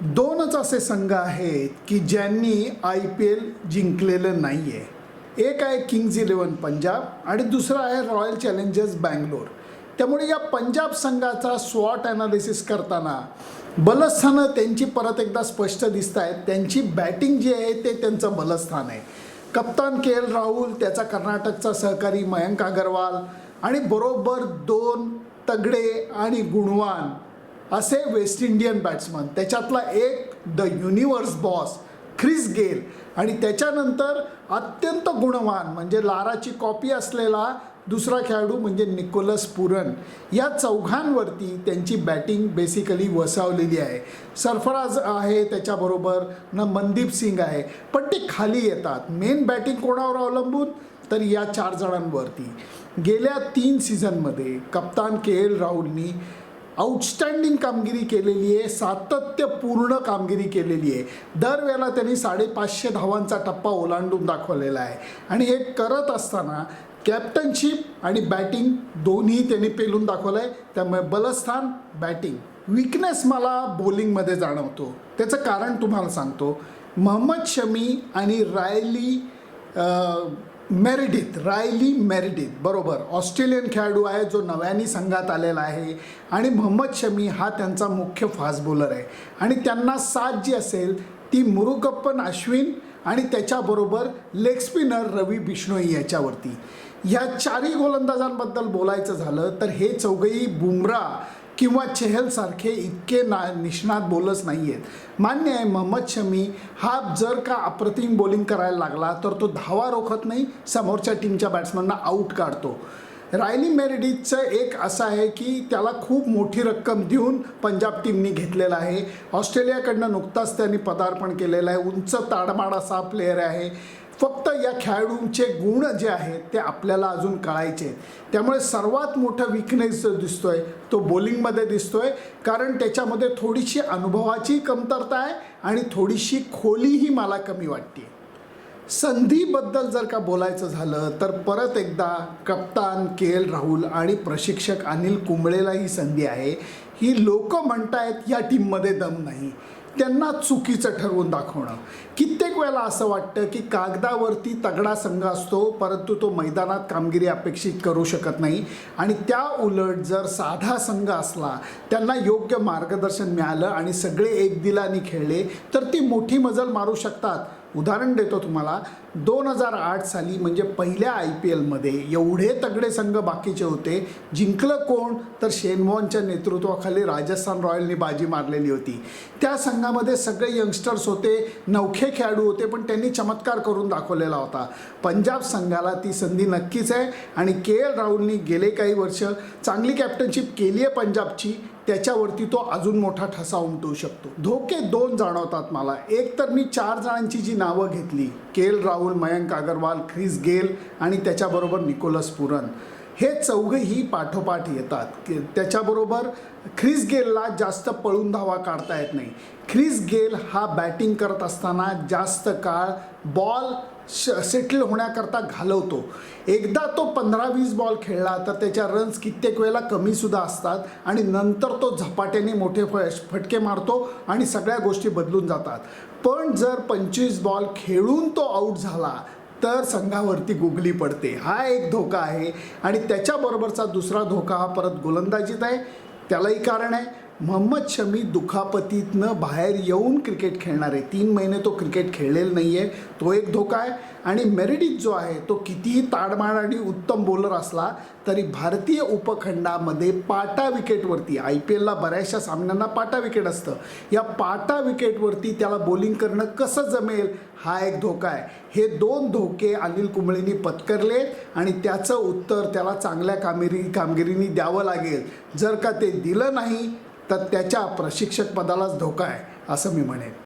दोनच असे संघ आहेत की ज्यांनी आय पी एल जिंकलेलं नाही आहे एक आहे किंग्ज इलेवन पंजाब आणि दुसरा आहे रॉयल चॅलेंजर्स बँगलोर. त्यामुळे या पंजाब संघाचा स्वॉट ॲनालिसिस करताना बलस्थानं त्यांची परत एकदा स्पष्ट दिसत आहेत. त्यांची बॅटिंग जी आहे ते त्यांचं बलस्थान आहे. कप्तान के एल राहुल त्याचा कर्नाटकचा सहकारी मयंक अगरवाल आणि बरोबर दोन तगडे आणि गुणवान असे वेस्ट इंडियन बॅट्समन त्याच्यातला एक the universe boss Chris Gayle आणि त्याच्यानंतर अत्यंत गुणवान म्हणजे लाराची कॉपी असलेला दुसरा खेळाडू म्हणजे निकोलस पुरन. या चौघांवरती त्यांची बॅटिंग बेसिकली वसावलेली आहे. सरफराज आहे त्याच्याबरोबर न मनदीप सिंग आहे. पण ते खाली येतात. मेन बॅटिंग कोणावर अवलंबून? तर या चार जणांवरती. गेल्या तीन सीझनमध्ये कप्तान के एल राहुलनी आउटस्टँडिंग कामगिरी केलेली आहे सातत्यपूर्ण कामगिरी केलेली आहे. दरवेळेला त्यांनी साडेपाचशे धावांचा टप्पा ओलांडून दाखवलेला आहे. आणि हे करत असताना कॅप्टनशिप आणि बॅटिंग दोन्ही त्यांनी पेलून दाखवलं आहे. त्यामुळे बलस्थान बॅटिंग. विकनेस मला बॉलिंगमध्ये जाणवतो. त्याचं कारण तुम्हाला सांगतो. मोहम्मद शमी आणि रायली मेरिडिथ रायली मेरिडिथ बरोबर. ऑस्ट्रेलियन खेळाडू आहे जो नव्याने संघात आलेला आहे आणि मोहम्मद शमी हा त्यांचा मुख्य फास्ट बॉलर आहे. आणि त्यांना साथ जी असेल ती मुरुगप्पन अश्विन आणि त्याच्याबरोबर लेग स्पिनर रवी बिश्नोई याच्यावरती. ह्या चारही गोलंदाजांबद्दल बोलायचं झालं तर हे चौघही बुमरा किंवा चेहलसारखे इतके ना निष्णात बोलच नाही आहेत मान्य आहे मोहम्मद शमी हा जर का अप्रतिम बॉलिंग करायला लागला तर तो धावा रोखत नाही समोरच्या टीमच्या बॅट्समनना आऊट काढतो. रायली मेरिडीजचं एक असं आहे की त्याला खूप मोठी रक्कम देऊन पंजाब टीमनी घेतलेला आहे. ऑस्ट्रेलियाकडनं नुकताच त्यांनी पदार्पण केलेलं आहे. उंच ताडमाड असा प्लेअर आहे. फक्त या खेळाडूंचे गुण जे आहेत ते आपल्याला अजून कळायचे. आहेत. त्यामुळे सर्वात मोठा विकनेस जो दिसतो आहे तो बॉलिंगमध्ये आहे कारण त्याच्यामध्ये थोडीशी अनुभवाची कमतरता आहे आणि थोडीशी खोलीही मला कमी वाटते. संधीबद्दल जर का बोलायचं झालं तर परत एकदा कप्तान के एल राहुल आणि प्रशिक्षक अनिल कुंबळेला ही संधी आहे. ही लोक म्हणतायत या टीममध्ये दम नाही. त्यांना चुकीचं ठरवून दाखवणं. कित्येक वेळेला असं वाटतं की कागदावरती तगडा संघ असतो परंतु तो मैदानात कामगिरी अपेक्षित करू शकत नाही. आणि त्या उलट जर साधा संघ असला त्यांना योग्य मार्गदर्शन मिळालं आणि सगळे एक दिलाने खेळले तर ती मोठी मजल मारू शकतात. उदाहरण देतो तुम्हाला. दोन हजार आठ साली म्हणजे पहिल्या आय पी एलमध्ये एवढे तगडे संघ बाकीचे होते. जिंकलं कोण? तर शेनवॉनच्या नेतृत्वाखाली राजस्थान रॉयलने बाजी मारलेली होती. त्या संघामध्ये सगळे यंगस्टर्स होते नवखे खेळाडू होते पण त्यांनी चमत्कार करून दाखवलेला होता. पंजाब संघाला ती संधी नक्कीच आहे. आणि के एल राहुलनी गेले काही वर्ष चांगली कॅप्टनशिप केली आहे पंजाबची. त्याच्यावरती तो अजून मोठा ठसा उमटवू शकतो. धोके दोन जाणवतात मला. एक तर मी चार जणांची जी नावं घेतली K L Rahul Mayank Agarwal Chris Gayle आणि त्याच्याबरोबर निकोलस पुरन. हे चौघही पाठोपाठ येतात. त्याच्याबरोबर ख्रिस गेलला जास्त पळून धावा काढता येत नाही. ख्रिस गेल हा बॅटिंग करत असताना जास्त काळ बॉल श सेटल होण्याकरता घालवतो. एकदा तो पंधरा वीस बॉल खेळला तर त्याच्या रन्स कित्येक वेळेला कमीसुद्धा असतात आणि नंतर तो झपाट्याने मोठे फ फटके मारतो आणि सगळ्या गोष्टी बदलून जातात. पण जर पंचवीस बॉल खेळून तो आऊट झाला तर संघावरती गुगली पडते. हा एक धोका आहे. आणि त्याच्याबरोबरचा दुसरा धोका हा परत गोलंदाजीत आहे. त्यालाही कारण आहे. मोहम्मद शमी दुखापतीतनं बाहेर येऊन क्रिकेट खेळणार आहे. तीन महिने तो क्रिकेट खेळलेला नाही आहे तो एक धोका आहे. आणि मेरिडित जो आहे तो कितीही ताडमाड आणि उत्तम बॉलर असला तरी भारतीय उपखंडामध्ये पाटा विकेटवरती आय पी एलला बऱ्याचशा सामन्यांना पाटा विकेट असतं. या पाटा विकेटवरती त्याला बॉलिंग करणं कसं जमेल हा एक धोका आहे. हे दोन धोके अनिल कुंबळेंनी पत्करले आणि त्याचं उत्तर त्याला चांगल्या कामगिरी कामगिरीने द्यावं लागेल. जर का ते दिलं नाही तर त्याच्या प्रशिक्षक पदालाच धोका आहे असं मी म्हणेन.